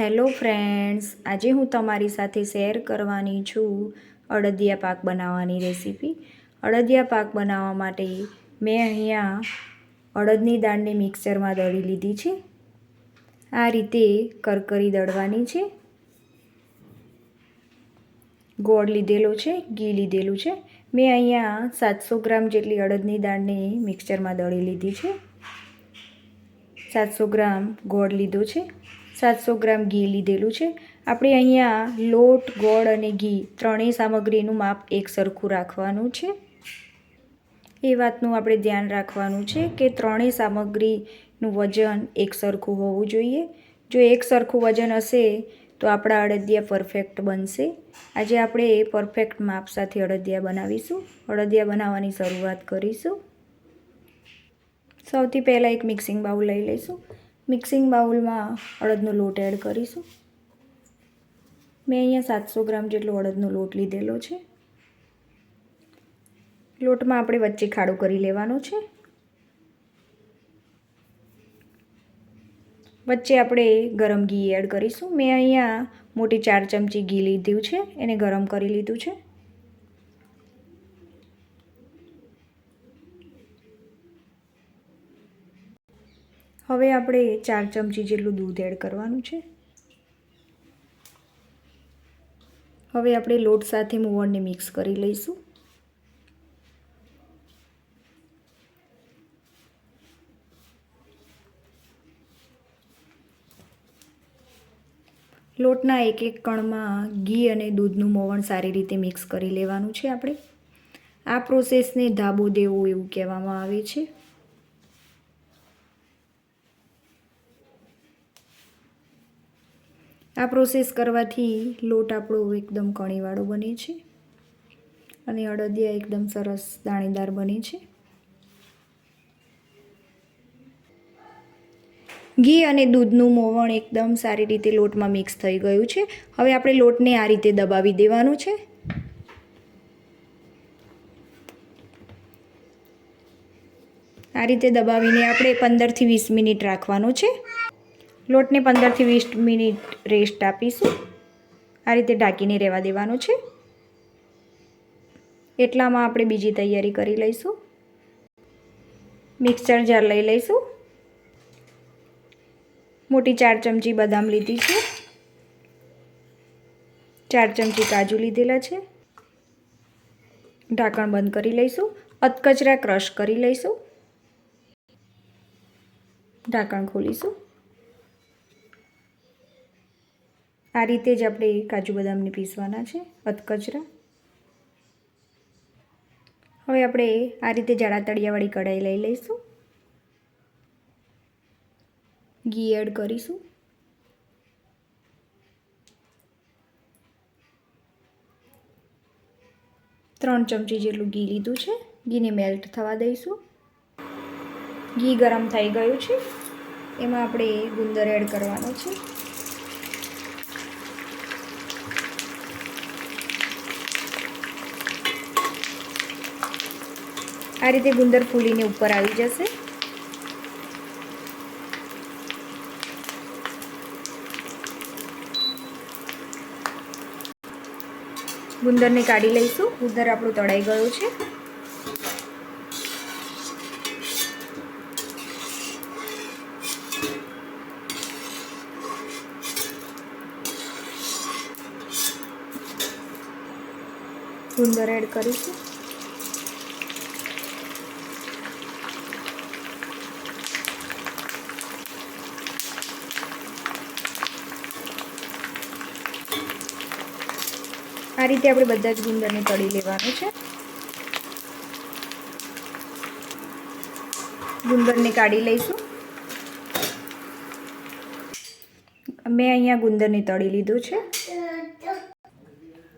Hello friends, આજે હું તમારી સાથે શેર કરવાની છું અડદિયા પાક બનાવવાની રેસીપી. અડદિયા પાક બનાવવા માટે મેં અહીંયા અડદની દાળને મિક્સરમાં દળી લીધી છે. આ રીતે કરકરી દળવાની છે. ગોળ લીધેલો છે, ઘી લીધેલું છે. મેં અહીંયા સાતસો ગ્રામ જેટલી અડદની દાળને મિક્સરમાં દળી લીધી છે. સાતસો ગ્રામ ગોળ લીધો છે. સાતસો ગ્રામ ઘી લીધેલું છે. આપણે અહીંયા લોટ, ગોળ અને ઘી ત્રણેય સામગ્રીનું માપ એક સરખું રાખવાનું છે. એ વાતનું આપણે ધ્યાન રાખવાનું છે કે ત્રણેય સામગ્રીનું વજન એક સરખું હોવું જોઈએ. જો એક સરખું વજન હશે, તો આપણા અડદિયા પરફેક્ટ બનશે. આજે આપણે પરફેક્ટ માપ સાથે અડદિયા બનાવીશું. અડદિયા બનાવવાની શરૂઆત કરીશું. સૌથી પહેલાં એક મિક્સિંગ બાઉલ લઈ લઈશું. મિક્સિંગ બાઉલમાં અડદનો લોટ એડ કરીશું. મેં અહીંયા સાતસો ગ્રામ જેટલો અડદનો લોટ લીધેલો છે. લોટમાં આપણે વચ્ચે ખાડો કરી લેવાનો છે. વચ્ચે આપણે ગરમ ઘી એડ કરીશું. મેં અહીંયા મોટી ચાર ચમચી ઘી લીધું છે. એને ગરમ કરી લીધું છે. હવે આપણે ચાર ચમચી જેટલું દૂધ એડ કરવાનું છે. હવે આપણે લોટ સાથે મોવણને મિક્સ કરી લઈશું. લોટના એક એક કણમાં ઘી અને દૂધનું મોવણ સારી રીતે મિક્સ કરી લેવાનું છે આપણે. આ પ્રોસેસને ધાબો દેવો એવું કહેવામાં આવે છે. આ પ્રોસેસ કરવાથી લોટ આપણો એકદમ કણીવાળો બને છે અને અડદિયા એકદમ સરસ દાણેદાર બને છે. ઘી અને દૂધનું મોવણ એકદમ સારી રીતે લોટમાં મિક્સ થઈ ગયું છે. હવે આપણે લોટને આ રીતે દબાવી દેવાનું છે. આ રીતે દબાવીને આપણે પંદરથી વીસ મિનિટ રાખવાનું છે. લોટને પંદરથી વીસ મિનિટ રેસ્ટ આપીશું. આ રીતે ઢાંકીને રહેવા દેવાનું છે. એટલામાં આપણે બીજી તૈયારી કરી લઈશું. મિક્સર જાર લઈ લઈશું. મોટી ચાર ચમચી બદામ લીધી છે. ચાર ચમચી કાજુ લીધેલા છે. ઢાંકણ બંધ કરી લઈશું. અધકચરા ક્રશ કરી લઈશું. ઢાંકણ ખોલીશું. આ રીતે જ આપણે કાજુ બદામને પીસવાના છે, અધકચરા. હવે આપણે આ રીતે જાડા તળિયાવાળી કઢાઈ લઈ લઈશું. ઘી એડ કરીશું. ત્રણ ચમચી જેટલું ઘી લીધું છે, ઘીને મેલ્ટ થવા દઈશું. ઘી ગરમ થઈ ગયું છે, એમાં આપણે ગુંદર એડ કરવાનો છે. આ રીતે ગુંદર ફૂલીને ઉપર આવી જશે. ગુંદરને કાઢી લઈશું. ગુંદર આપણું તળાઈ ગયું છે. ગુંદર એડ કરીશું. આ રીતે આપણે બધા જ ગુંદરને તળી લેવાનું છે. ગુંદરને કાઢી લઈશું. મેં અહીંયા ગુંદરને તળી લીધું છે.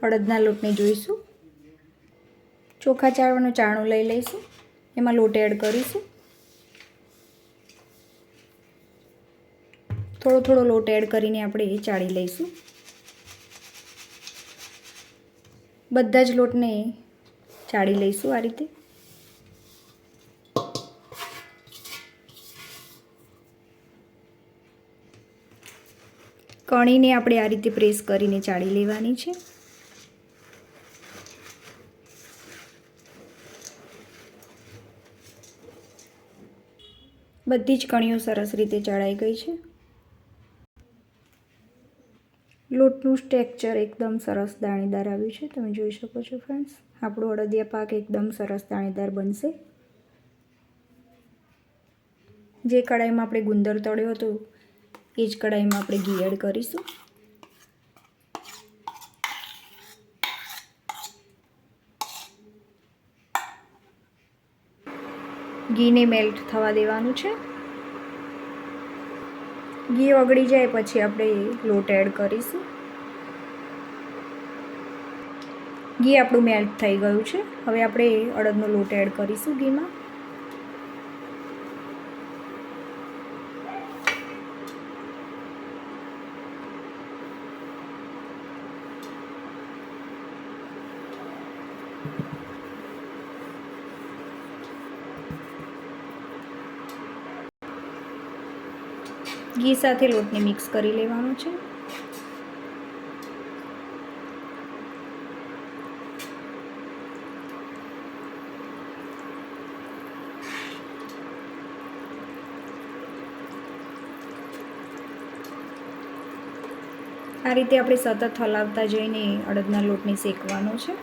અડદના લોટને જોઈશું. ચોખા ચાળવાનું ચાણું લઈ લઈશું. એમાં લોટ એડ કરીશું. થોડો થોડો લોટ એડ કરીને આપણે એ ચાળી લઈશું. બધા જ લોટને ચાળી લઈશું આ રીતે. કણીને આપણે આ રીતે પ્રેસ કરીને ચાળી લેવાની છે. બધી જ કણીઓ સરસ રીતે ચડાઈ ગઈ છે. લોટનું સ્ટ્રેક્ચર એકદમ સરસ દાણેદાર આવ્યું છે. તમે જોઈ શકો છો ફ્રેન્ડ્સ. આપણો અડદિયા પાક એકદમ સરસ દાણેદાર બનશે. જે કઢાઈમાં આપણે ગુંદર તળ્યો હતો, એ જ કઢાઈમાં આપણે ઘી એડ કરીશું. ઘીને મેલ્ટ થવા દેવાનું છે. ઘી ઓગળી જાય પછી આપણે લોટ એડ કરીશું. ઘી આપણું મેલ્ટ થઈ ગયું છે. હવે આપણે અડદનો લોટ એડ કરીશું ઘીમાં. ઘી સાથે લોટને મિક્સ કરી લેવાનો છે. આ રીતે આપણે સતત હલાવતા જઈને અડદના લોટને શેકવાનો છે.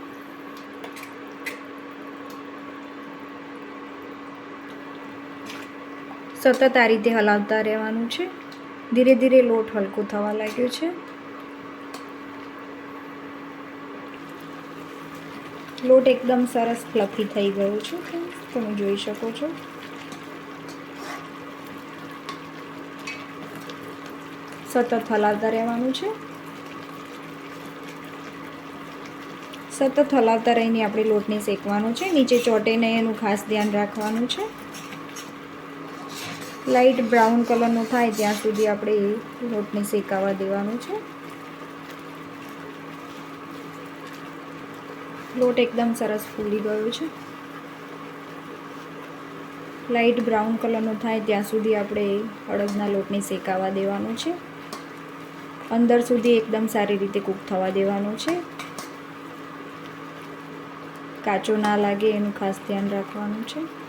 સતત આ રીતે હલાવતા રહેવાનું છે. ધીરે ધીરે લોટ હલકો થવા લાગ્યો છે. લોટ એકદમ સરસ ફ્લફી થઈ ગયો છે. તમે જોઈ શકો છો. સતત હલાવતા રહેવાનું છે. સતત હલાવતા રહીને આપણે લોટને શેકવાનું છે. નીચે ચોટે નહીં એનું ખાસ ધ્યાન રાખવાનું છે. લાઇટ બ્રાઉન કલરનો થાય ત્યાં સુધી આપણે લોટને શેકાવા દેવાનું છે. લોટ એકદમ સરસ ફૂલી ગયો છે. લાઇટ બ્રાઉન કલરનો થાય ત્યાં સુધી આપણે અડદના લોટને શેકાવા દેવાનું છે. અંદર સુધી એકદમ સારી રીતે કૂક થવા દેવાનું છે. કાચો ના લાગે એનું ખાસ ધ્યાન રાખવાનું છે.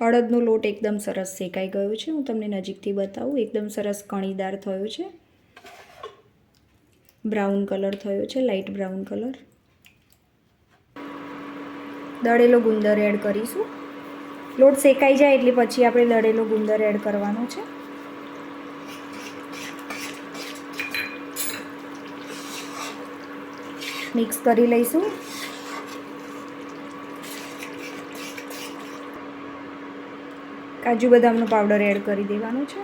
અડદનો લોટ એકદમ સરસ શેકાઈ ગયો છે. હું તમને નજીકથી બતાવું. એકદમ સરસ કણીદાર થયો છે. બ્રાઉન કલર થયો છે. Light brown colour. દળેલો ગુંદર એડ કરીશું. લોટ શેકાઈ જાય એટલે પછી આપણે દળેલો ગુંદર એડ કરવાનો છે. મિક્સ કરી લઈશું. કાજુ બદામનો પાવડર એડ કરી દેવાનો છે.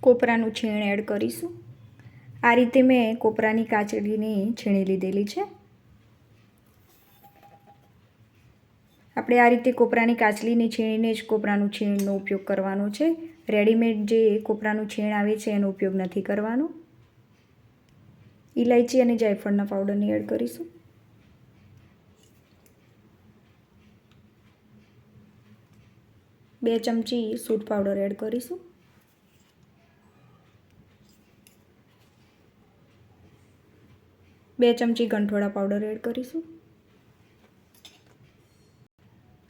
કોપરાનું છીણ એડ કરીશું. આ રીતે મેં કોપરાની કાચડીને છીણી લીધેલી છે. આપણે આ રીતે કોપરાની કાચલીને છીણીને જ કોપરાનું છીણનો ઉપયોગ કરવાનો છે. રેડીમેડ જે કોપરાનું છીણ આવે છે, એનો ઉપયોગ નથી કરવાનો. ઇલાયચી અને જાયફળના પાવડરને એડ કરીશું. બે ચમચી સૂટ પાવડર એડ કરીશું. બે ચમચી ગંઠોડા પાવડર એડ કરીશું.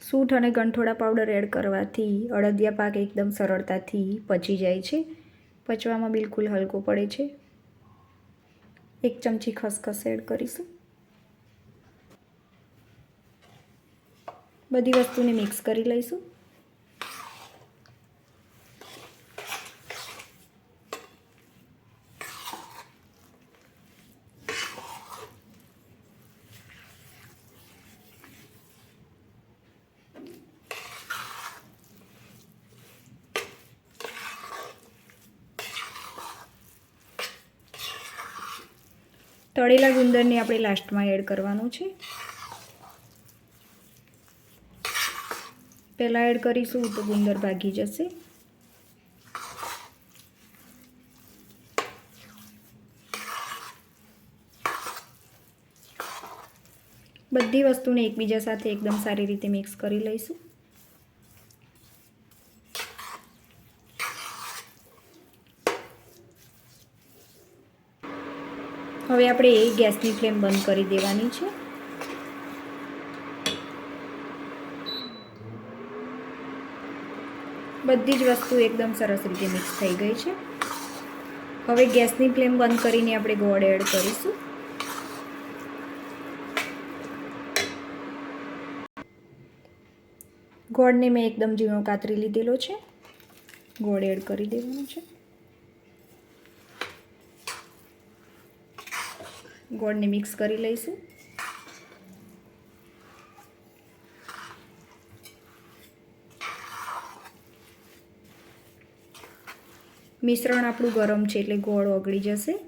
સૂંઠ અને ગંઠોડા પાવડર એડ કરવાથી અડદિયા પાક એકદમ સરળતાથી પચી જાય છે. પચવામાં બિલકુલ હલકો પડે છે. એક ચમચી ખસખસ એડ કરીશું. બધી વસ્તુને મિક્સ કરી લઈશું. તળેલા ગુંદરને આપણે લાસ્ટમાં એડ કરવાનું છે. પહેલાં એડ કરીશું તો ગુંદર ભાગી જશે. બધી વસ્તુને એકબીજા સાથે એકદમ સારી રીતે મિક્સ કરી લઈશું. હવે આપણે એ ગેસની ફ્લેમ બંધ કરી દેવાની છે. બધી જ વસ્તુ એકદમ સરસ રીતે મિક્સ થઈ ગઈ છે. હવે ગેસની ફ્લેમ બંધ કરીને આપણે ગોળ એડ કરીશું. ગોળને મેં એકદમ ઝીણો કાતરી લીધેલો છે. ગોળ એડ કરી દેવાનો છે. ગોળને મિક્સ કરી લઈશું. મિશ્રણ આપણું ગરમ છે એટલે ગોળ ઓગળી જશે.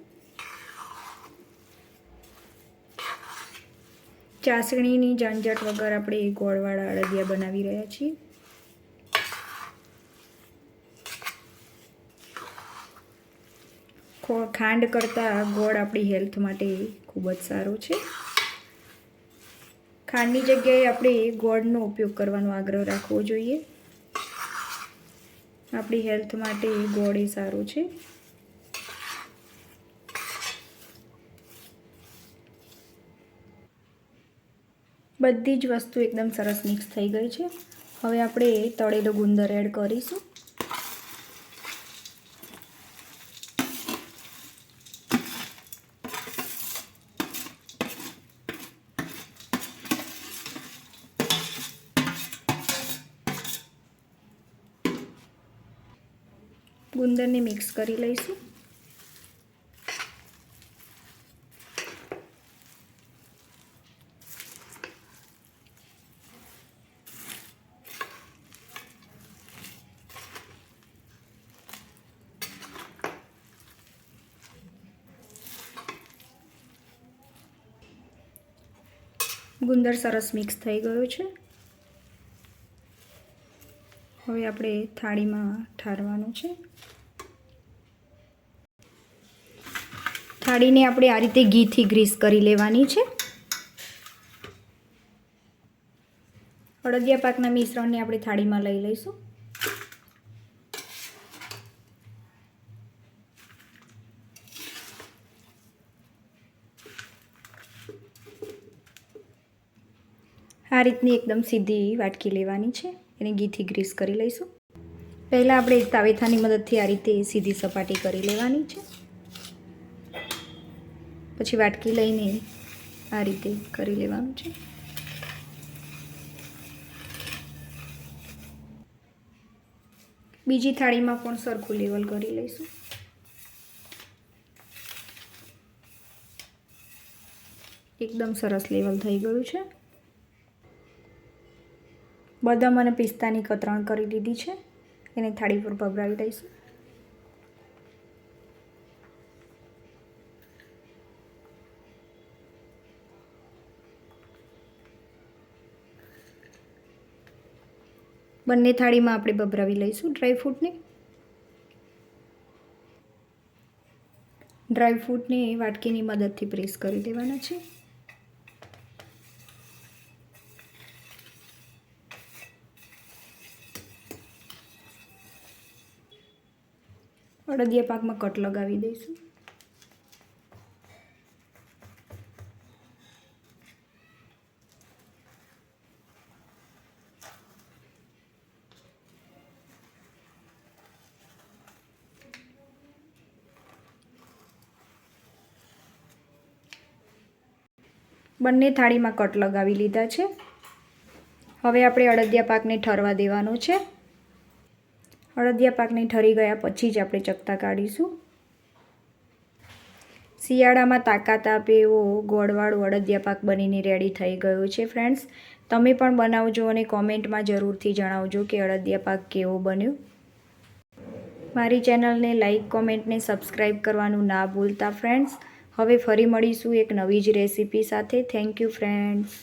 ચાસણીની ઝંઝટ વગર આપણે ગોળવાળા અડદિયા બનાવી રહ્યા છીએ. ખાંડ કરતાં ગોળ આપણી હેલ્થ માટે ખૂબ જ સારો છે. ખાંડની જગ્યાએ આપણે ગોળનો ઉપયોગ કરવાનો આગ્રહ રાખવો જોઈએ. આપણી હેલ્થ માટે ગોળ એ સારો છે. બધી જ વસ્તુ એકદમ સરસ મિક્સ થઈ ગઈ છે. હવે આપણે તળેલો ગુંદર એડ કરીશું. ગુંદરને મિક્સ કરી લઈશું. ગુંદર સરસ મિક્સ થઈ ગયો છે. હવે આપણે થાળીમાં ઠારવાનું છે. થાળીને આપણે આ રીતે ઘીથી ગ્રીસ કરી લેવાની છે. અડદિયા પાકના મિશ્રણને આપણે થાળીમાં લઈ લઈશું. આ રીતની એકદમ સીધી વાટકી લેવાની છે. એને ઘીથી ગ્રીસ કરી લઈશું. પહેલાં આપણે તાવેથાની મદદથી આ રીતે સીધી સપાટી કરી લેવાની છે. પછી વાટકી લઈને આ રીતે કરી લેવાનું છે. બીજી થાળીમાં પણ સરખું લેવલ કરી લઈશું. એકદમ સરસ લેવલ થઈ ગયું છે. બદામ અને પિસ્તાની કતરણ કરી દીધી છે. એને થાળી પર ભભરાવી દઈશું. બંને થાળીમાં આપણે બભરાવી લઈશું ડ્રાયફ્રૂટને ડ્રાયફ્રૂટને વાટકીની મદદથી પ્રેસ કરી દેવાના છે. અડદિયા પાકમાં કટ લગાવી દઈશું. બંને થાળીમાં કટ લગાવી લીધા છે. હવે આપણે અડદિયા પાકને ઠરવા દેવાનો છે. અડદિયા પાકને ઠરી ગયા પછી જ આપણે ચકતા કાઢીશું. શિયાળામાં તાકાત આપે એવો ગોળવાળું અડદિયા પાક બનીને રેડી થઈ ગયો છે ફ્રેન્ડ્સ તમે પણ બનાવજો અને કોમેન્ટમાં જરૂરથી જણાવજો કે અડદિયા પાક કેવો બન્યો. મારી ચેનલને લાઇક કોમેન્ટને સબસ્ક્રાઈબ કરવાનું ના ભૂલતા ફ્રેન્ડ્સ હવે ફરી મળીશું એક નવી જ રેસીપી સાથે. Thank you friends